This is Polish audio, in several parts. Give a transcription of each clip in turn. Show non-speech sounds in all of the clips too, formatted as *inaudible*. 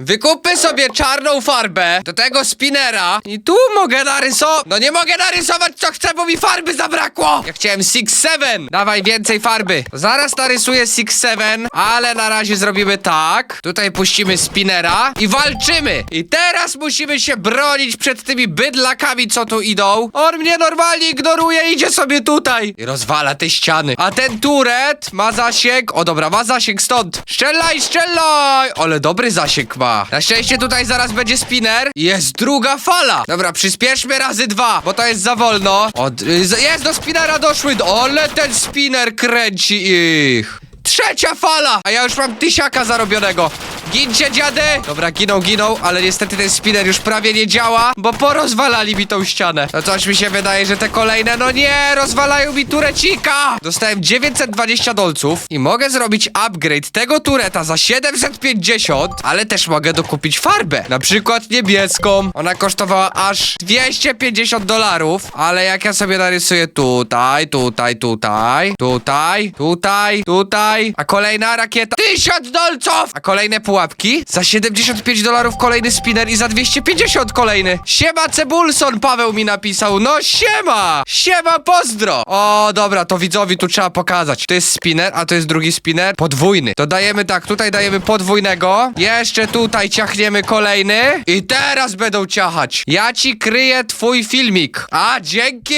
Wykupmy sobie czarną farbę, do tego spinera i tu mogę narysować... No nie mogę narysować co chcę, bo mi farby zabrakło! Ja chciałem Six Seven. Dawaj więcej farby. Zaraz narysuję Six Seven, ale na razie zrobimy tak. Tutaj puścimy spinera i walczymy. I teraz musimy się bronić przed tymi bydlakami, co tu idą. On mnie normalnie ignoruje, idzie sobie tutaj. I rozwala te ściany. A ten turet ma zasięg... O dobra, ma zasięg stąd. Strzelaj, strzelaj! Ale dobry zasięg ma. Na szczęście tutaj zaraz będzie spinner. Jest druga fala. Dobra, przyspieszmy razy dwa, bo to jest za wolno. Od, y, jest do spinera doszły. Ale ten spinner kręci ich. Trzecia fala! A ja już mam tysiaka zarobionego. Gincie, dziady! Dobra, giną, giną, ale niestety ten spinner już prawie nie działa, bo porozwalali mi tą ścianę. No coś mi się wydaje, że te kolejne, no nie, rozwalają mi turecika! Dostałem 920 dolców i mogę zrobić upgrade tego tureta za 750, ale też mogę dokupić farbę. Na przykład niebieską. Ona kosztowała aż 250 dolarów, ale jak ja sobie narysuję tutaj, tutaj, tutaj, tutaj, tutaj, tutaj, a kolejna rakieta 1000 dolców! A kolejne pułapki za 75 dolarów kolejny spinner i za 250 kolejny. Siema Cebulson, Paweł mi napisał. No siema! Siema, pozdro! O, dobra, to widzowi tu trzeba pokazać. To jest spinner, a to jest drugi spinner. Podwójny. To dajemy tak, tutaj dajemy podwójnego. Jeszcze tutaj ciachniemy kolejny. I teraz będą ciachać. Ja ci kryję twój filmik. A, dzięki!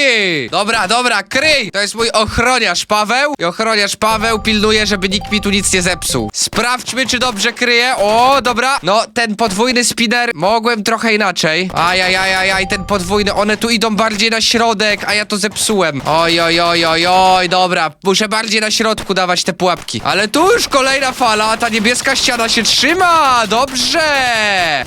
Dobra, dobra, kryj! To jest mój ochroniarz Paweł. I ochroniarz Paweł pilnuje, żeby nikt mi tu nic nie zepsuł. Sprawdźmy, czy dobrze kryje. O, dobra. No, ten podwójny spinner mogłem trochę inaczej. Ajajajajaj, ten podwójny, one tu idą bardziej na środek, a ja to zepsułem. Oj, oj, oj, oj, oj, dobra. Muszę bardziej na środku dawać te pułapki. Ale tu już kolejna fala, ta niebieska ściana się trzyma. Dobrze.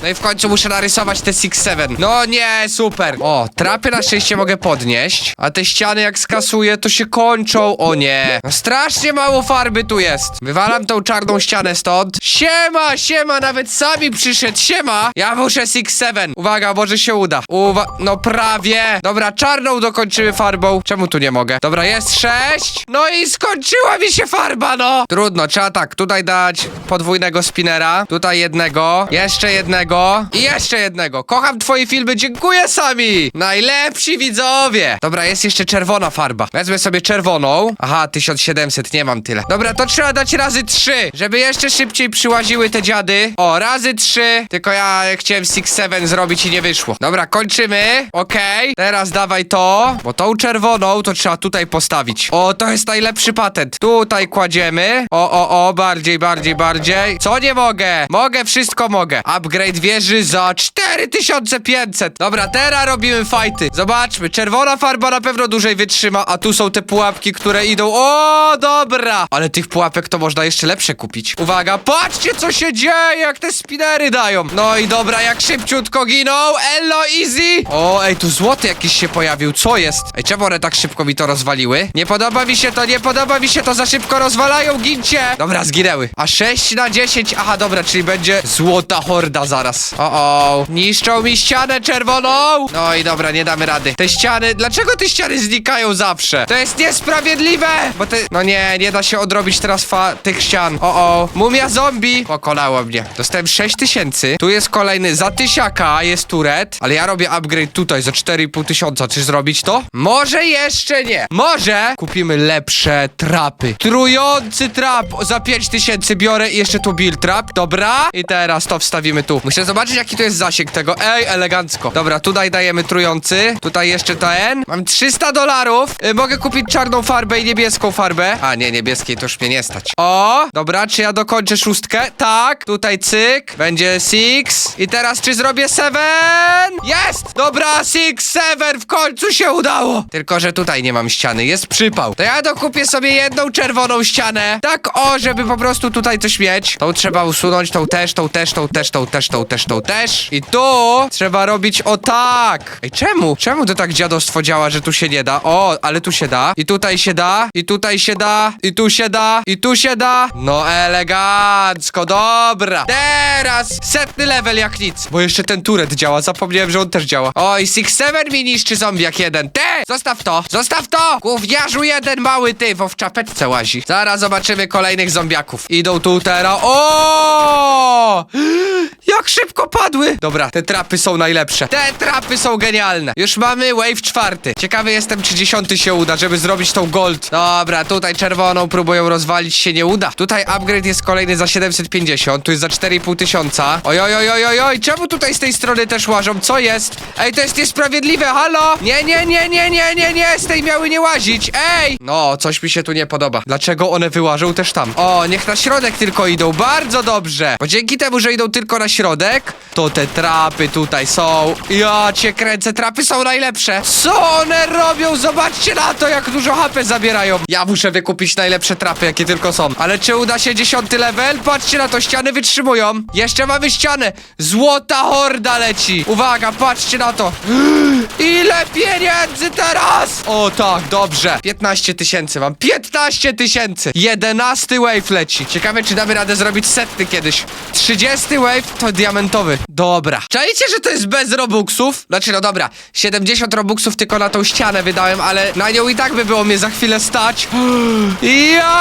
No i w końcu muszę narysować te Six Seven. No nie, super. O, trapy na szczęście mogę podnieść, a te ściany jak skasuję, to się kończą. O nie. No strasznie mało farby tu jest. Wywalam tą czarną ścianę stąd. Siema, siema, nawet sami przyszedł. Siema. Ja muszę Six Seven. Uwaga, może się uda. Uwa... No prawie. Dobra, czarną dokończymy farbą. Czemu tu nie mogę? Dobra, jest sześć. No i skończyła mi się farba, no. Trudno, trzeba tak, tutaj dać podwójnego spinera. Tutaj jednego. Jeszcze jednego. I jeszcze jednego. Kocham twoje filmy, dziękuję sami. Najlepsi widzowie. Dobra, jest jeszcze czerwona farba. Wezmę sobie czerwoną. Aha, 1700, nie mam tyle. Dobra, to trzeba dać razy trzy, żeby jeszcze szybciej przyłaziły te dziady. O, razy trzy. Tylko ja chciałem Six Seven zrobić i nie wyszło. Dobra, kończymy. Okej. Teraz dawaj to, bo tą czerwoną to trzeba tutaj postawić. O, to jest najlepszy patent. Tutaj kładziemy. O, o, o, bardziej, bardziej, bardziej. Co nie mogę? Mogę, wszystko mogę. Upgrade wieży za 4500. Dobra, teraz robimy fajty. Zobaczmy, czerwona farba na pewno dłużej wytrzyma, a tu są te pułapki, które idą. O, dobra. Ale tych pułapek to można jeszcze lepsze kupić. Uwaga, patrzcie co się dzieje, jak te spinery dają. No i dobra, jak szybciutko giną. Ello, easy. O, ej, tu złoty jakiś się pojawił. Co jest? Ej, czemu one tak szybko mi to rozwaliły? Nie podoba mi się to, nie podoba mi się to, za szybko rozwalają, gincie. Dobra, zginęły. A 6 na 10, aha, dobra, czyli będzie złota horda zaraz. O, o, niszczą mi ścianę czerwoną. No i dobra, nie damy rady. Te ściany, dlaczego te ściany znikają zawsze? To jest niesprawiedliwe. Bo te, no nie, nie da się odrobić teraz fa tych ścian. O, o, mumia zombie pokonało mnie. Dostałem 6 tysięcy. Tu jest kolejny za tysiaka, jest turet. Ale ja robię upgrade tutaj za 4,5 tysiąca. Czy zrobić to? Może jeszcze nie. Może kupimy lepsze trapy. Trujący trap za 5 tysięcy biorę i jeszcze tu build trap. Dobra. I teraz to wstawimy tu. Muszę zobaczyć jaki to jest zasięg tego. Ej, elegancko. Dobra, tutaj dajemy trujący. Tutaj jeszcze ten. Mam 300 dolarów. Y, mogę kupić czarną farbę i niebieską farbę. A nie, niebieskiej to już mnie nie stać. O, dobra, czy ja dokończę szóstkę? Tak. Tutaj cyk. Będzie six. I teraz czy zrobię seven? Jest! Dobra, six, seven. W końcu się udało. Tylko, że tutaj nie mam ściany. Jest przypał. To ja dokupię sobie jedną czerwoną ścianę. Tak o, żeby po prostu tutaj coś mieć. Tą trzeba usunąć, tą też, tą też, tą też, tą też, tą też, tą też. I tu trzeba robić o tak. Ej, czemu? Czemu to tak dziadostwo działa, że tu się nie da? O, ale tu się da. I tutaj się da. I tutaj się da. I tu się da. I tu się da. No elegancko, dobra. Teraz setny level jak nic. Bo jeszcze ten turet działa, zapomniałem, że on też działa. Oj, Six Seven mi niszczy zombiak jeden. Ty, zostaw to, zostaw to. Gówniarzu jeden mały ty, bo w czapeczce łazi. Zaraz zobaczymy kolejnych zombiaków. Idą tu teraz. O! Jak szybko padły! Dobra, te trapy są najlepsze. Te trapy są genialne. Już mamy wave czwarty. Ciekawy jestem, czy dziesiąty się uda, żeby zrobić tą gold. Dobra, tutaj czerwoną próbują rozwalić, się nie uda. Tutaj upgrade jest kolejny za 750, tu jest za 4,5 tysiąca. Oj, oj, oj, oj, oj, czemu tutaj z tej strony też łażą? Co jest? Ej, to jest niesprawiedliwe, halo? Nie, nie, nie, nie, nie, nie, nie, z tej miały nie łazić, ej! No, coś mi się tu nie podoba. Dlaczego one wyłażą też tam? O, niech na środek tylko idą, bardzo dobrze. Bo dzięki temu, że idą tylko na środek, to te trapy tutaj są. Ja cię kręcę, trapy są najlepsze. Co one robią? Zobaczcie na to, jak dużo HP zabierają. Ja muszę wykupić najlepsze trapy, jakie tylko są. Ale czy uda się dziesiąty level? Patrzcie na to, ściany wytrzymują. Jeszcze mamy ścianę. Złota horda leci. Uwaga, patrzcie na to. *gasps* Ile pieniędzy teraz? O tak, dobrze. 15 tysięcy mam. 15 tysięcy. 11 wave leci. Ciekawe, czy damy radę zrobić setny kiedyś. 30 wave to diamentowy. Dobra. Czajcie, że to jest bez robuxów? Znaczy, no dobra. 70 robuxów tylko na tą ścianę wydałem, ale na nią i tak by było mnie za chwilę stać. *gasps*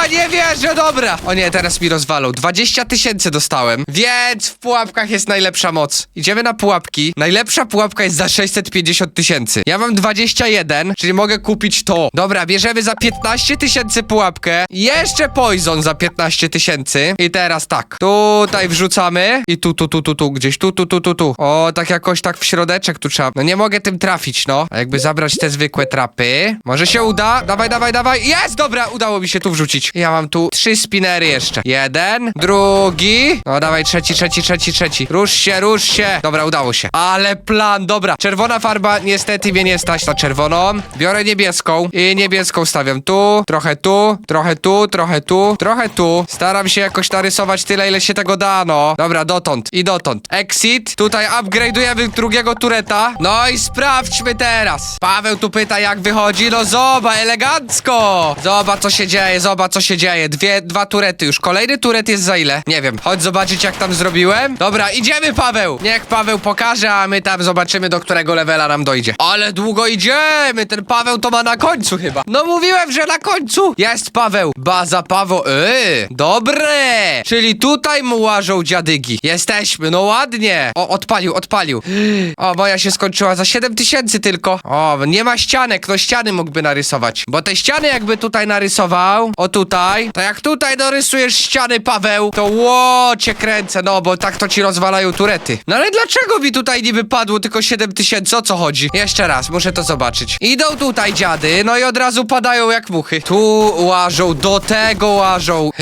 Nie wierzę, dobra. O nie, teraz mi rozwalą. 20 tysięcy dostałem, więc w pułapkach jest najlepsza moc. Idziemy na pułapki. Najlepsza pułapka jest za 650 tysięcy. Ja mam 21, czyli mogę kupić to. Dobra, bierzemy za 15 tysięcy pułapkę. Jeszcze poison za 15 tysięcy. I teraz tak. Tutaj wrzucamy. I tu, tu, tu, tu, tu. Gdzieś tu, tu, tu, tu, tu. O, tak jakoś tak w środeczek tu trzeba. No nie mogę tym trafić, no. A jakby zabrać te zwykłe trapy. Może się uda? Dawaj, dawaj, dawaj. Jest! Dobra, udało mi się tu wrzucić. Ja mam tu trzy spinery jeszcze. Jeden, drugi. No dawaj, trzeci, trzeci, trzeci, trzeci. Rusz się, rusz się. Dobra, udało się. Ale plan, dobra. Czerwona farba niestety mnie nie stać na czerwoną. Biorę niebieską i niebieską stawiam tu, trochę tu, trochę tu, trochę tu, trochę tu. Staram się jakoś narysować tyle, ile się tego da, no. Dobra, dotąd i dotąd. Exit. Tutaj upgrade'ujemy drugiego tureta. No i sprawdźmy teraz. Paweł tu pyta, jak wychodzi. No zobacz, elegancko. Zobacz, co się dzieje, zobacz, co się dzieje. Dwie, dwa turety już. Kolejny turet jest za ile? Nie wiem. Chodź zobaczyć, jak tam zrobiłem. Dobra, idziemy, Paweł. Niech Paweł pokaże, a my tam zobaczymy, do którego levela nam dojdzie. Ale długo idziemy. Ten Paweł to ma na końcu chyba. No mówiłem, że na końcu. Jest Paweł. Baza Paweł. Yy, dobre. Czyli tutaj mu łażą dziadygi. Jesteśmy, no ładnie. O, odpalił, odpalił. *gasps* O, moja się skończyła za 7 tysięcy tylko. O, nie ma ścianek, no ściany mógłby narysować. Bo te ściany jakby tutaj narysował, o tutaj, to jak tutaj narysujesz ściany, Paweł, to ło, cię kręcę, no, bo tak to ci rozwalają turety. No ale dlaczego mi tutaj nie wypadło tylko 7 tysięcy, o co chodzi? Jeszcze raz, muszę to zobaczyć. Idą tutaj dziady, no i od razu padają jak muchy. Tu łażą, do tego łażą. *gasps*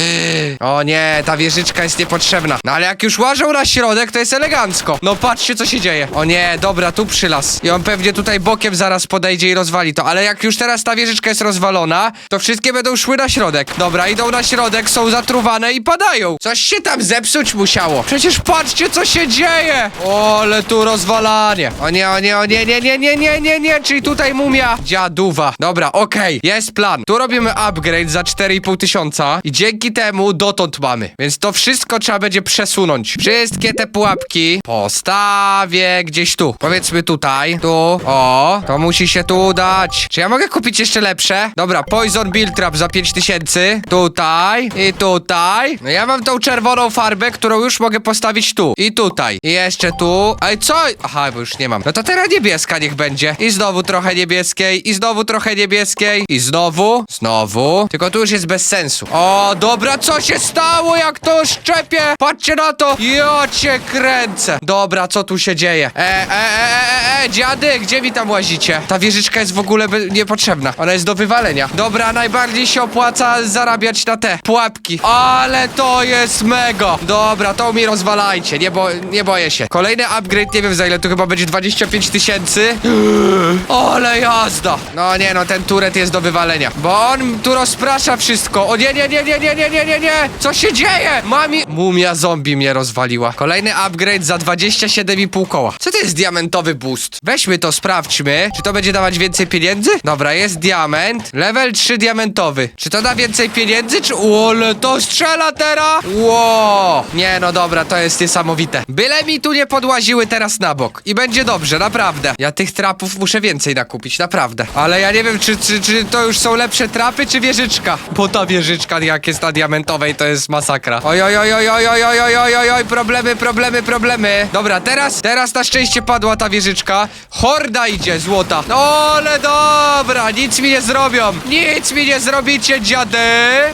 O nie, ta wieżyczka jest niepotrzebna. No ale jak już łażą na środek, to jest elegancko. No patrzcie, co się dzieje. O nie, dobra, tu przylas. I on pewnie tutaj bokiem zaraz podejdzie i rozwali to. Ale jak już teraz ta wieżyczka jest rozwalona, to wszystkie będą szły na środek. Dobra, idą na środek, są zatruwane i padają. Coś się tam zepsuć musiało. Przecież patrzcie, co się dzieje. O, ale tu rozwalanie. O nie, o nie, o nie, nie, nie, nie, nie, nie, nie. Czyli tutaj mumia dziaduwa. Dobra, okej, jest plan. Tu robimy upgrade za 4,5 tysiąca i dzięki temu dotąd mamy. Więc to wszystko trzeba będzie przesunąć. Wszystkie te pułapki postawię gdzieś tu. Powiedzmy tutaj, tu, o, to musi się tu udać. Czy ja mogę kupić jeszcze lepsze? Dobra, Poison Build Trap za 5 tysięcy. Tutaj i tutaj. No ja mam tą czerwoną farbę, którą już mogę postawić tu. I tutaj. I jeszcze tu. Ej, co? Aha, bo już nie mam. No to teraz niebieska niech będzie. I znowu trochę niebieskiej. I znowu trochę niebieskiej. I znowu. Znowu. Tylko tu już jest bez sensu. O, dobra, co się stało? Jak to szczepie? Patrzcie na to. Ja cię kręcę. Dobra, co tu się dzieje? E, e, e, e, e, e, dziady, gdzie mi tam łazicie? Ta wieżyczka jest w ogóle niepotrzebna. Ona jest do wywalenia. Dobra, najbardziej się opłaca zarabiać na te pułapki. Ale to jest mega. Dobra, to mi rozwalajcie. Nie, bo, nie boję się. Kolejny upgrade, nie wiem za ile, to chyba będzie 25 tysięcy. *gasps* Ale jazda. No nie, no ten turet jest do wywalenia. Bo on tu rozprasza wszystko. O nie, nie, nie, nie, nie, nie, nie, nie, nie. Co się dzieje? Mami... Mumia zombie mnie rozwaliła. Kolejny upgrade za 27,5 koła. Co to jest diamentowy boost? Weźmy to, sprawdźmy. Czy to będzie dawać więcej pieniędzy? Dobra, jest diament. Level 3 diamentowy. Czy to da więcej pieniędzy, czy... O, ale to strzela teraz! Ło! Nie, no dobra, to jest niesamowite. Byle mi tu nie podłaziły teraz na bok. I będzie dobrze, naprawdę. Ja tych trapów muszę więcej nakupić, naprawdę. Ale ja nie wiem, czy, czy, czy to już są lepsze trapy, czy wieżyczka. Bo ta wieżyczka, jak jest na diamentowej, to jest masakra. Oj, oj, oj, oj, oj, oj, oj, oj, oj, oj, problemy, problemy, problemy. Dobra, teraz, teraz na szczęście padła ta wieżyczka. Horda idzie, złota. No, ale dobra, nic mi nie zrobią. Nic mi nie zrobicie, dziady.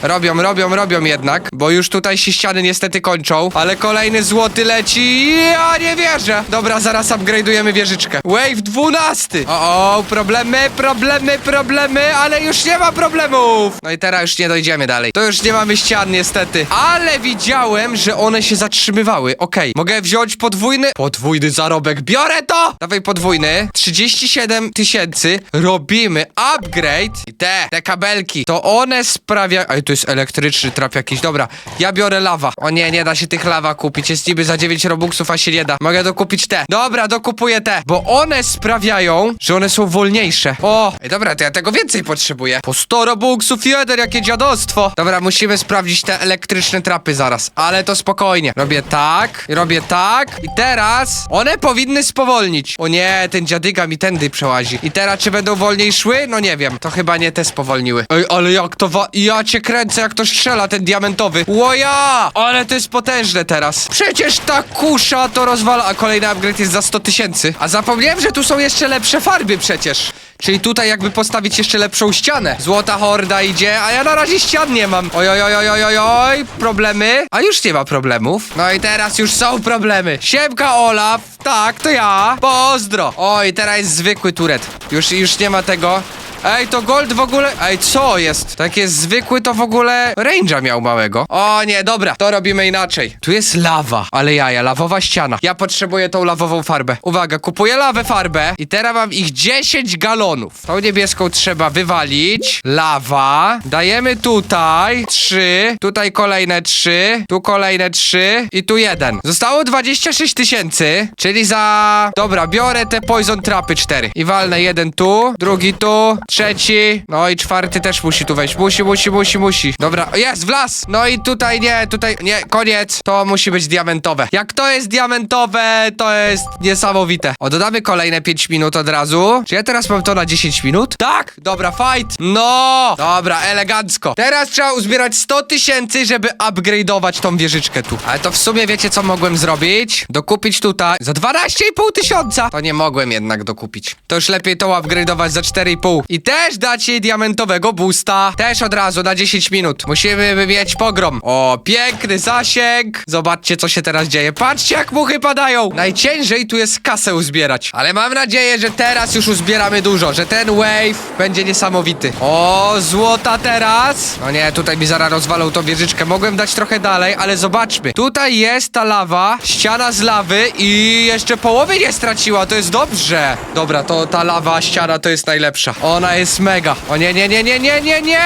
Robią, robią, robią jednak, bo już tutaj się ściany niestety kończą. Ale kolejny złoty leci. Ja nie wierzę. Dobra, zaraz upgrade'ujemy wieżyczkę. Wave 12. O, o, problemy, problemy, problemy, ale już nie ma problemów. No i teraz już nie dojdziemy dalej. To już nie mamy ścian niestety. Ale widziałem, że one się zatrzymywały. Okej, mogę wziąć podwójny... Podwójny zarobek. Biorę to! Dawaj podwójny. 37 tysięcy. Robimy upgrade. I te, te kabelki, to one sprawiają... Ej, to jest elektryczny trap jakiś. Dobra, ja biorę lawa. O nie, nie da się tych lawa kupić. Jest niby za 9 robuxów, a się nie da. Mogę dokupić te. Dobra, dokupuję te. Bo one sprawiają, że one są wolniejsze. O, ej, dobra, to ja tego więcej potrzebuję. Po 100 robuxów jeden, jakie dziadostwo. Dobra, musimy sprawdzić te elektryczne trapy zaraz. Ale to spokojnie. Robię tak, robię tak. I teraz one powinny spowolnić. O nie, ten dziadyga mi tędy przełazi. I teraz czy będą wolniej szły? No nie wiem. To chyba nie te spowolniły. Ej, ale jak to wa... Ja cię kręcę, jak to strzela ten diamentowy. Łoja! Ale to jest potężne teraz. Przecież ta kusza to rozwala. A kolejny upgrade jest za 100 tysięcy. A zapomniałem, że tu są jeszcze lepsze farby przecież. Czyli tutaj jakby postawić jeszcze lepszą ścianę. Złota horda idzie, a ja na razie ścian nie mam. Oj, oj, oj, oj, oj, oj, problemy? A już nie ma problemów. No i teraz już są problemy. Siemka Olaf, tak, to ja. Pozdro. Oj, teraz jest zwykły turet. Już, już nie ma tego. Ej, to gold w ogóle... Ej, co jest? Tak jest zwykły, to w ogóle range'a miał małego. O nie, dobra, to robimy inaczej. Tu jest lawa, ale jaja, lawowa ściana. Ja potrzebuję tą lawową farbę. Uwaga, kupuję lawę farbę i teraz mam ich 10 galonów. Tą niebieską trzeba wywalić. Lawa. Dajemy tutaj 3, tutaj kolejne 3, tu kolejne 3 i tu jeden. Zostało 26 tysięcy, czyli za... Dobra, biorę te poison trapy 4 i walnę jeden tu, drugi tu, trzeci, no i czwarty też musi tu wejść. Musi, musi, musi, musi. Dobra, jest, w las! No i tutaj nie, tutaj nie, koniec. To musi być diamentowe. Jak to jest diamentowe, to jest niesamowite. O, dodamy kolejne 5 minut od razu. Czy ja teraz mam to na 10 minut? Tak! Dobra, fight! No! Dobra, elegancko. Teraz trzeba uzbierać 100 tysięcy, żeby upgrade'ować tą wieżyczkę tu. Ale to w sumie wiecie, co mogłem zrobić? Dokupić tutaj za 12,5 tysiąca. To nie mogłem jednak dokupić. To już lepiej to upgrade'ować za 4,5. I też dać jej diamentowego boosta. Też od razu na 10 minut. Musimy mieć pogrom. O, piękny zasięg. Zobaczcie, co się teraz dzieje. Patrzcie, jak muchy padają. Najciężej tu jest kasę uzbierać. Ale mam nadzieję, że teraz już uzbieramy dużo, że ten wave będzie niesamowity. O, złota teraz. No nie, tutaj mi zaraz rozwalą tą wieżyczkę. Mogłem dać trochę dalej, ale zobaczmy. Tutaj jest ta lawa, ściana z lawy i jeszcze połowy nie straciła. To jest dobrze. Dobra, to ta lawa, ściana to jest najlepsza. Ona jest mega. O nie, nie, nie, nie, nie, nie, nie.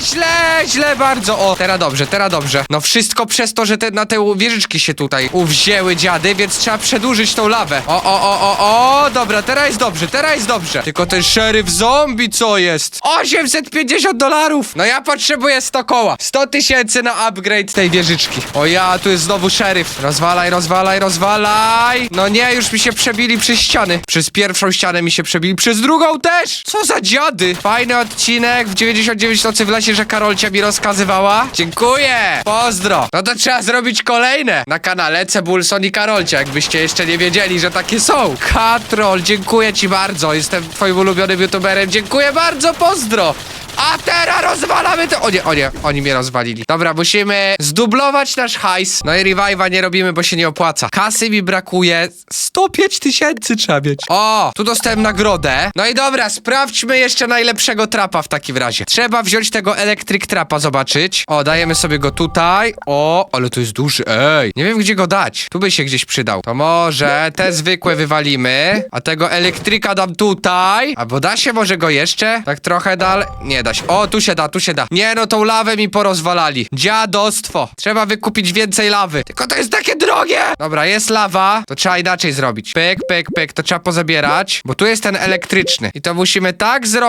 Źle, źle bardzo. O, teraz dobrze, teraz dobrze. No wszystko przez to, że te, na te wieżyczki się tutaj uwzięły dziady, więc trzeba przedłużyć tą lawę. O, o, o, o, o, dobra, teraz jest dobrze, teraz jest dobrze. Tylko ten szeryf zombie co jest? 850 dolarów. No ja potrzebuję 100 koła. 100 tysięcy na upgrade tej wieżyczki. O ja, tu jest znowu szeryf. Rozwalaj, rozwalaj, rozwalaj. No nie, już mi się przebili przez ściany. Przez pierwszą ścianę mi się przebili, przez drugą też. Co za dziady. Fajny odcinek w 99 nocy w lesie, że Karolcia mi rozkazywała. Dziękuję. Pozdro. No to trzeba zrobić kolejne na kanale Cebulson i Karolcia, jakbyście jeszcze nie wiedzieli, że takie są. Katrol, dziękuję ci bardzo. Jestem twoim ulubionym youtuberem. Dziękuję bardzo, pozdro. A teraz rozwalamy to. O nie, o nie, oni mnie rozwalili. Dobra, musimy zdublować nasz hajs. No i revive'a nie robimy, bo się nie opłaca. Kasy mi brakuje. 105 tysięcy trzeba mieć. O, tu dostałem nagrodę. No i dobra, sprawdźmy jeszcze najlepszego trapa w takim razie. Trzeba wziąć tego elektryk trapa, zobaczyć. O, dajemy sobie go tutaj. O, ale to jest duży. Ej, nie wiem gdzie go dać. Tu by się gdzieś przydał. To może te zwykłe wywalimy, a tego elektryka dam tutaj. Albo da się może go jeszcze? Tak trochę dalej. Nie da się. O, tu się da, tu się da. Nie no, tą lawę mi porozwalali. Dziadostwo. Trzeba wykupić więcej lawy. Tylko to jest takie drogie! Dobra, jest lawa. To trzeba inaczej zrobić. Pyk, pyk, pyk. To trzeba pozabierać. Bo tu jest ten elektryczny. I to musimy tak zrobić,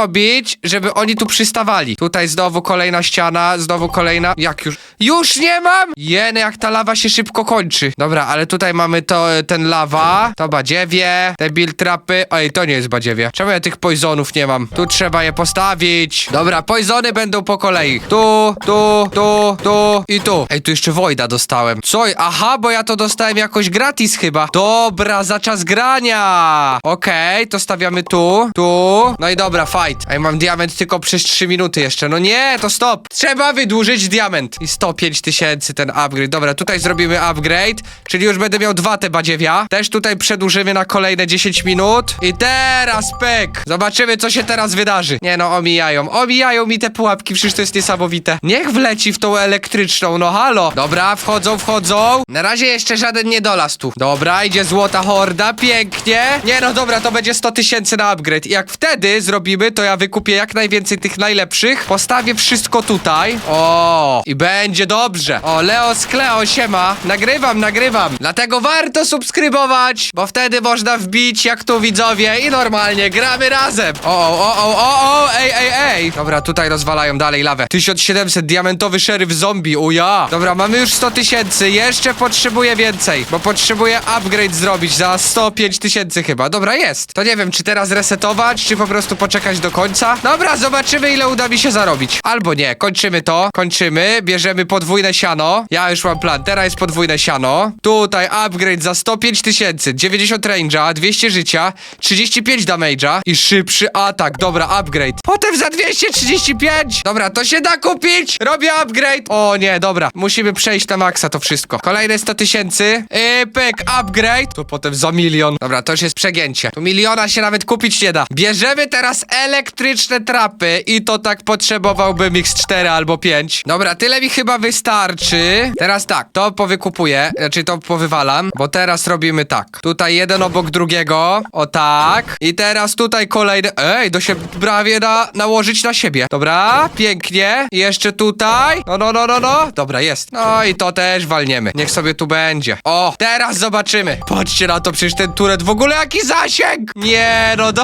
żeby oni tu przystawali. Tutaj znowu kolejna ściana, znowu kolejna. Jak już? Już nie mam! Jeny, jak ta lawa się szybko kończy. Dobra, ale tutaj mamy to, ten lawa, to badziewie, te build trapy. Oj, to nie jest badziewie. Czemu ja tych poisonów nie mam? Tu trzeba je postawić. Dobra, poisony będą po kolei. Tu, tu, tu, tu i tu. Ej, tu jeszcze Wojda dostałem. Co? Aha, bo ja to dostałem jakoś gratis chyba. Dobra, za czas grania. Okej, to stawiamy tu, tu. No i dobra, fight. Ej, mam diament tylko przez 3 minuty jeszcze. No nie, to stop. Trzeba wydłużyć diament. I 105 tysięcy ten upgrade. Dobra, tutaj zrobimy upgrade, czyli już będę miał dwa te badziewia. Też tutaj przedłużymy na kolejne 10 minut. I teraz pyk. Zobaczymy, co się teraz wydarzy. Nie no, omijają. Omijają mi te pułapki, przecież to jest niesamowite. Niech wleci w tą elektryczną, no halo. Dobra, wchodzą, wchodzą. Na razie jeszcze żaden nie dolazł tu. Dobra, idzie złota horda, pięknie. Nie no, dobra, to będzie 100 tysięcy na upgrade. I jak wtedy zrobimy, to ja wykupię jak najwięcej tych najlepszych. Postawię wszystko tutaj. O, i będzie dobrze. O, Leo z Kleo, siema. Nagrywam, nagrywam. Dlatego warto subskrybować, bo wtedy można wbić jak tu widzowie i normalnie gramy razem. O, o, o, o, o, ej, ej, ej. Dobra, tutaj rozwalają dalej lawę. 1700, diamentowy szeryf zombie, o ja. Dobra, mamy już 100 tysięcy, jeszcze potrzebuję więcej, bo potrzebuję upgrade zrobić za 105 tysięcy chyba. Dobra, jest. To nie wiem, czy teraz resetować, czy po prostu poczekać do końca. Dobra, zobaczymy ile uda mi się zarobić. Albo nie, kończymy to, kończymy, bierzemy podwójne siano. Ja już mam plan, teraz jest podwójne siano. Tutaj upgrade za 105 tysięcy, 90 range'a, 200 życia, 35 damage'a i szybszy atak. Dobra, upgrade. Potem za 235. Dobra, to się da kupić. Robię upgrade. O nie, dobra. Musimy przejść na maksa to wszystko. Kolejne 100 tysięcy. Yy, pyk, upgrade. To potem za milion. Dobra, to już jest przegięcie. Tu miliona się nawet kupić nie da. Bierzemy teraz elektryczne trapy i to tak potrzebowałbym ich z 4 albo 5. Dobra, tyle mi chyba wystarczy. Teraz tak, to powykupuję, znaczy to powywalam, bo teraz robimy tak. Tutaj jeden obok drugiego, o tak. I teraz tutaj kolejny, ej, to się prawie da nałożyć na siebie. Dobra, pięknie. Jeszcze tutaj, no, no, no, no, no. Dobra, jest. No i to też walniemy. Niech sobie tu będzie. O, teraz zobaczymy. Patrzcie na to, przecież ten turet w ogóle jaki zasięg. Nie, no *laughs*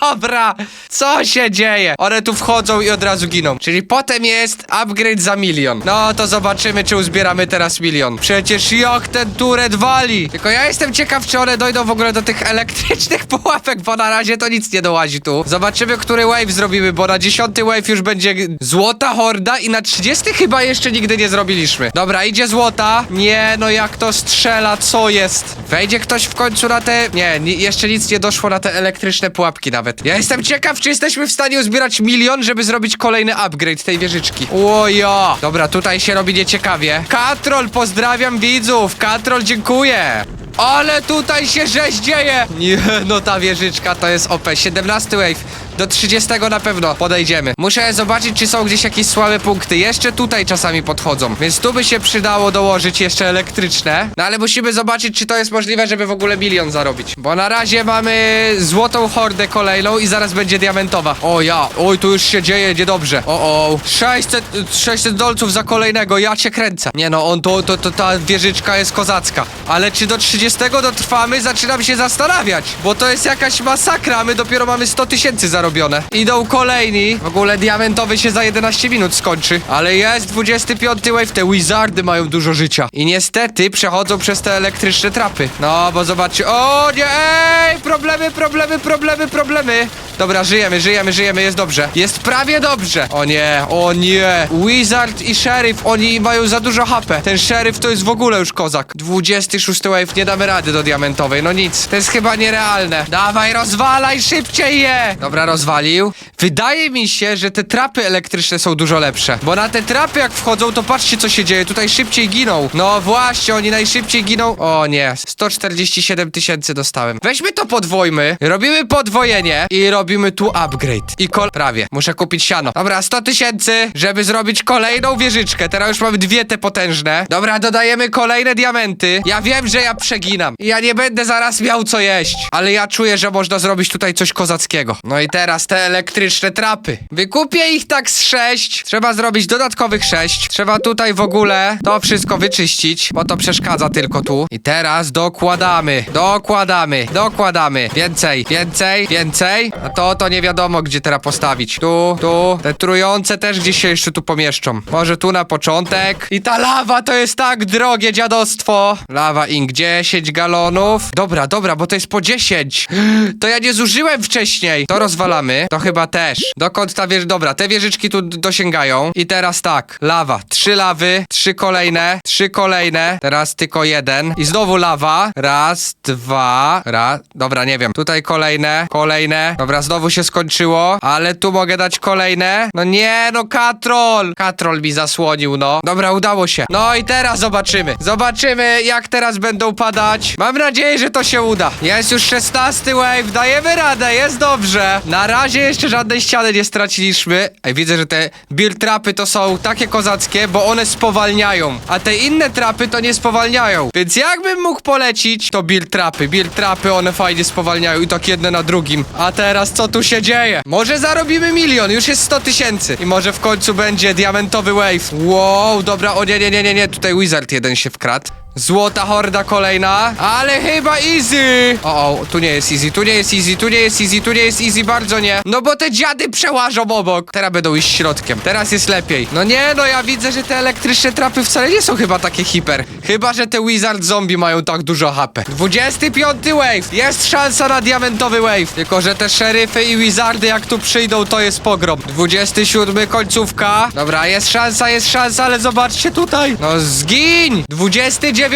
dobra. Co się dzieje? One tu wchodzą i od razu giną. Czyli potem jest upgrade za milion. No to zobaczymy, czy uzbieramy teraz milion. Przecież jak ten turet wali. Tylko ja jestem ciekaw, czy one dojdą w ogóle do tych elektrycznych *laughs* pułapek, bo na razie to nic nie dołazi tu. Zobaczymy, który wave zrobimy, bo na dziesiąty wave już będzie złota horda i na 30 chyba jeszcze nigdy nie zrobiliśmy. Dobra, idzie złota. Nie, no jak to strzela, co jest? Wejdzie ktoś w końcu na te... Nie, ni jeszcze nic nie doszło na te elektryczne pułapki nawet. Ja jestem ciekaw, czy jesteśmy w stanie uzbierać milion, żeby zrobić kolejny upgrade tej wieżyczki. Łojo! Dobra, tutaj się robi nieciekawie. Katrol, pozdrawiam widzów! Katrol, dziękuję! Ale tutaj się rzeź dzieje! Nie, no ta wieżyczka to jest OP. 17 wave. Do 30 na pewno podejdziemy. Muszę zobaczyć, czy są gdzieś jakieś słabe punkty. Jeszcze tutaj czasami podchodzą. Więc tu by się przydało dołożyć jeszcze elektryczne. No ale musimy zobaczyć, czy to jest możliwe, żeby w ogóle milion zarobić. Bo na razie mamy złotą hordę kolejną i zaraz będzie diamentowa. O ja, oj, tu już się dzieje niedobrze. O, o. 600, 600 dolców za kolejnego, ja cię kręcę. Nie no, on to, to, to ta wieżyczka jest kozacka. Ale czy do 30 dotrwamy, zaczynam się zastanawiać. Bo to jest jakaś masakra, a my dopiero mamy 100 tysięcy zarobione. Idą kolejni. W ogóle diamentowy się za 11 minut skończy. Ale jest 25 wave, te wizardy mają dużo życia. I niestety przechodzą przez te elektryczne trapy. No, bo zobaczcie. O nie, ej! Problemy, problemy, problemy, problemy. Dobra, żyjemy, żyjemy, żyjemy, jest dobrze. Jest prawie dobrze. O nie, o nie. Wizard i Sheriff, oni mają za dużo HP. Ten Sheriff to jest w ogóle już kozak. 26 wave, nie damy rady do diamentowej, no nic. To jest chyba nierealne. Dawaj, rozwalaj szybciej je. Dobra, rozwalił. Wydaje mi się, że te trapy elektryczne są dużo lepsze. Bo na te trapy jak wchodzą, to patrzcie co się dzieje. Tutaj szybciej giną. No właśnie, oni najszybciej giną. O nie, 147 tysięcy dostałem. Weźmy to podwójmy. Robimy podwojenie i robimy robimy tu upgrade. I kol... Prawie. Muszę kupić siano. Dobra, 100 tysięcy, żeby zrobić kolejną wieżyczkę. Teraz już mamy dwie te potężne. Dobra, dodajemy kolejne diamenty. Ja wiem, że ja przeginam. Ja nie będę zaraz miał co jeść. Ale ja czuję, że można zrobić tutaj coś kozackiego. No i teraz te elektryczne trapy. Wykupię ich tak z sześć. Trzeba zrobić dodatkowych sześć. Trzeba tutaj w ogóle to wszystko wyczyścić, bo to przeszkadza tylko tu. I teraz dokładamy, dokładamy, dokładamy. Więcej, więcej, więcej. A to, to nie wiadomo, gdzie teraz postawić. Tu, tu. Te trujące też gdzieś się jeszcze tu pomieszczą. Może tu na początek. I ta lawa to jest tak drogie dziadostwo. Lawa ink 10 galonów. Dobra, dobra, bo to jest po 10. *gasps* To ja nie zużyłem wcześniej. To rozwalamy. To chyba też. Dokąd ta wież... Dobra, te wieżyczki tu dosięgają. I teraz tak. Lawa. Trzy lawy. Trzy kolejne. Trzy kolejne. Teraz tylko jeden. I znowu lawa. Raz, dwa. Raz. Dobra, nie wiem. Tutaj kolejne. Kolejne. Dobra, znowu się skończyło. Ale tu mogę dać kolejne. No nie, no katrol. Katrol mi zasłonił, no. Dobra, udało się. No i teraz zobaczymy. Zobaczymy, jak teraz będą padać. Mam nadzieję, że to się uda. Jest już 16 wave. Dajemy radę. Jest dobrze. Na razie jeszcze żadnej ściany nie straciliśmy. Ej, widzę, że te build trapy to są takie kozackie, bo one spowalniają. A te inne trapy to nie spowalniają. Więc jakbym mógł polecić, to build trapy. Build trapy, one fajnie spowalniają i tak jedne na drugim. A teraz co tu się dzieje? Może zarobimy milion, już jest 100 tysięcy. I może w końcu będzie diamentowy wave. Wow, dobra, o nie, nie, nie, nie, nie. Tutaj wizard jeden się wkradł. Złota horda kolejna, ale chyba easy. O, o, tu nie jest easy, tu nie jest easy, tu nie jest easy, tu nie jest easy, bardzo nie. No bo te dziady przełażą obok. Teraz będą iść środkiem, teraz jest lepiej. No nie, no ja widzę, że te elektryczne trapy wcale nie są chyba takie hiper. Chyba, że te wizard zombie mają tak dużo HP. 25 wave, jest szansa na diamentowy wave. Tylko, że te szeryfy i wizardy jak tu przyjdą, to jest pogrom. 27 końcówka. Dobra, jest szansa, jest szansa, ale zobaczcie tutaj. No zgiń! 29.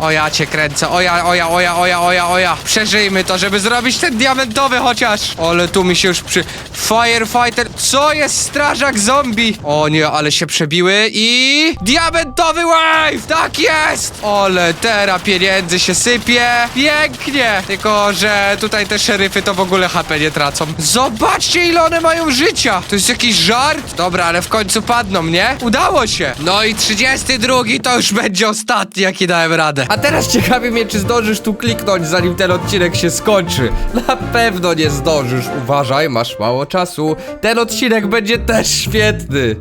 O ja cię kręcę, o ja, o ja, o ja. Przeżyjmy to, żeby zrobić ten diamentowy chociaż. Ale tu mi się już przy... Firefighter, co jest strażak zombie? O nie, ale się przebiły i... Diamentowy wave! Tak jest! Ole, teraz pieniędzy się sypie. Pięknie! Tylko, że tutaj te szeryfy to w ogóle HP nie tracą. Zobaczcie, ile one mają życia! To jest jakiś żart? Dobra, ale w końcu padną, nie? Udało się! No i 32 to już będzie ostatni, jaki dałem radę. A teraz ciekawi mnie, czy zdążysz tu kliknąć, zanim ten odcinek się skończy. Na pewno nie zdążysz. Uważaj, masz mało czasu. Ten odcinek będzie też świetny.